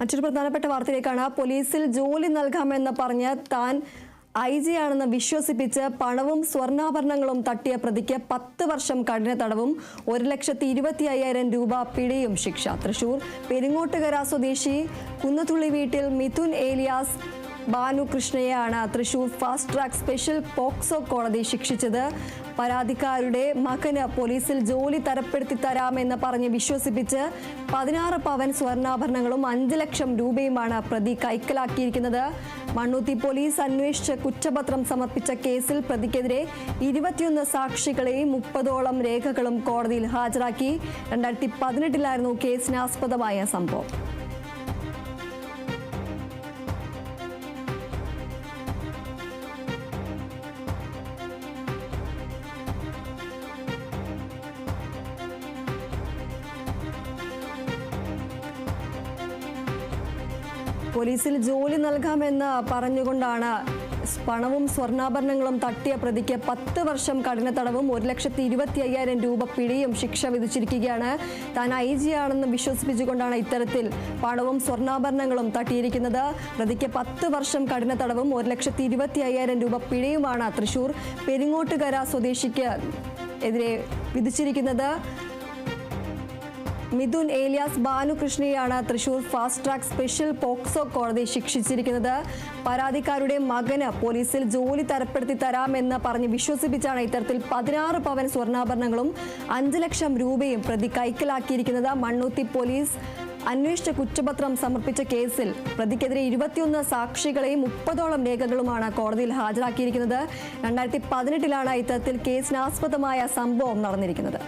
മറ്റൊരു പ്രധാനപ്പെട്ട വാർത്തയിലേക്കാണ്. പോലീസിൽ ജോലി നൽകാമെന്ന് പറഞ്ഞ് താൻ ഐ ജി ആണെന്ന് വിശ്വസിപ്പിച്ച് പണവും സ്വർണാഭരണങ്ങളും തട്ടിയ പ്രതിക്ക് പത്ത് വർഷം കഠിന തടവും ഒരു ലക്ഷത്തി ഇരുപത്തി അയ്യായിരം രൂപ പിഴയും ശിക്ഷ. തൃശൂർ പെരിങ്ങോട്ടുകര സ്വദേശി കുന്നത്തുള്ളി വീട്ടിൽ Mithun alias ബാനുകൃഷ്ണയെയാണ് Thrissur fast track special POCSO കോടതി ശിക്ഷിച്ചത്. പരാതിക്കാരുടെ മകന് പോലീസിൽ ജോലി തരപ്പെടുത്തി തരാമെന്ന് പറഞ്ഞ് വിശ്വസിപ്പിച്ച് പതിനാറ് പവൻ സ്വർണാഭരണങ്ങളും അഞ്ച് ലക്ഷം രൂപയുമാണ് പ്രതി കൈക്കലാക്കിയിരിക്കുന്നത്. മണ്ണൂത്തി പോലീസ് അന്വേഷിച്ച് കുറ്റപത്രം സമർപ്പിച്ച കേസിൽ പ്രതിക്കെതിരെ ഇരുപത്തിയൊന്ന് സാക്ഷികളെയും മുപ്പതോളം രേഖകളും കോടതിയിൽ ഹാജരാക്കി. രണ്ടായിരത്തി പതിനെട്ടിലായിരുന്നു കേസിനാസ്പദമായ സംഭവം. പോലീസിൽ ജോലി നൽകാമെന്ന് പറഞ്ഞുകൊണ്ടാണ് പണവും സ്വർണാഭരണങ്ങളും തട്ടിയ പ്രതിക്ക് പത്ത് വർഷം കഠിന തടവും ഒരു ലക്ഷത്തി ഇരുപത്തി അയ്യായിരം രൂപ പിഴയും ശിക്ഷ വിധിച്ചിരിക്കുകയാണ്. താൻ ഐ ജി ആണെന്ന് വിശ്വസിപ്പിച്ചുകൊണ്ടാണ് ഇത്തരത്തിൽ പണവും സ്വർണാഭരണങ്ങളും തട്ടിയിരിക്കുന്നത്. പ്രതിക്ക് പത്ത് വർഷം കഠിന തടവും ഒരു ലക്ഷത്തി ഇരുപത്തി അയ്യായിരം രൂപ പിഴയുമാണ് തൃശൂർ പെരിങ്ങോട്ടുകര സ്വദേശിക്ക് എതിരെ വിധിച്ചിരിക്കുന്നത്. Mithun alias ബാലുകൃഷ്ണയെയാണ് Thrissur fast track special POCSO കോടതി ശിക്ഷിച്ചിരിക്കുന്നത്. പരാതിക്കാരുടെ മകന് പോലീസിൽ ജോലി തരപ്പെടുത്തി തരാമെന്ന് പറഞ്ഞ് വിശ്വസിപ്പിച്ചാണ് ഇത്തരത്തിൽ പതിനാറ് പവൻ സ്വർണാഭരണങ്ങളും അഞ്ച് ലക്ഷം രൂപയും പ്രതി കൈക്കലാക്കിയിരിക്കുന്നത്. മണ്ണൂത്തി പോലീസ് അന്വേഷിച്ച കുറ്റപത്രം സമർപ്പിച്ച കേസിൽ പ്രതിക്കെതിരെ ഇരുപത്തിയൊന്ന് സാക്ഷികളെയും മുപ്പതോളം രേഖകളുമാണ് കോടതിയിൽ ഹാജരാക്കിയിരിക്കുന്നത്. രണ്ടായിരത്തി പതിനെട്ടിലാണ് ഇത്തരത്തിൽ കേസിനാസ്പദമായ സംഭവം നടന്നിരിക്കുന്നത്.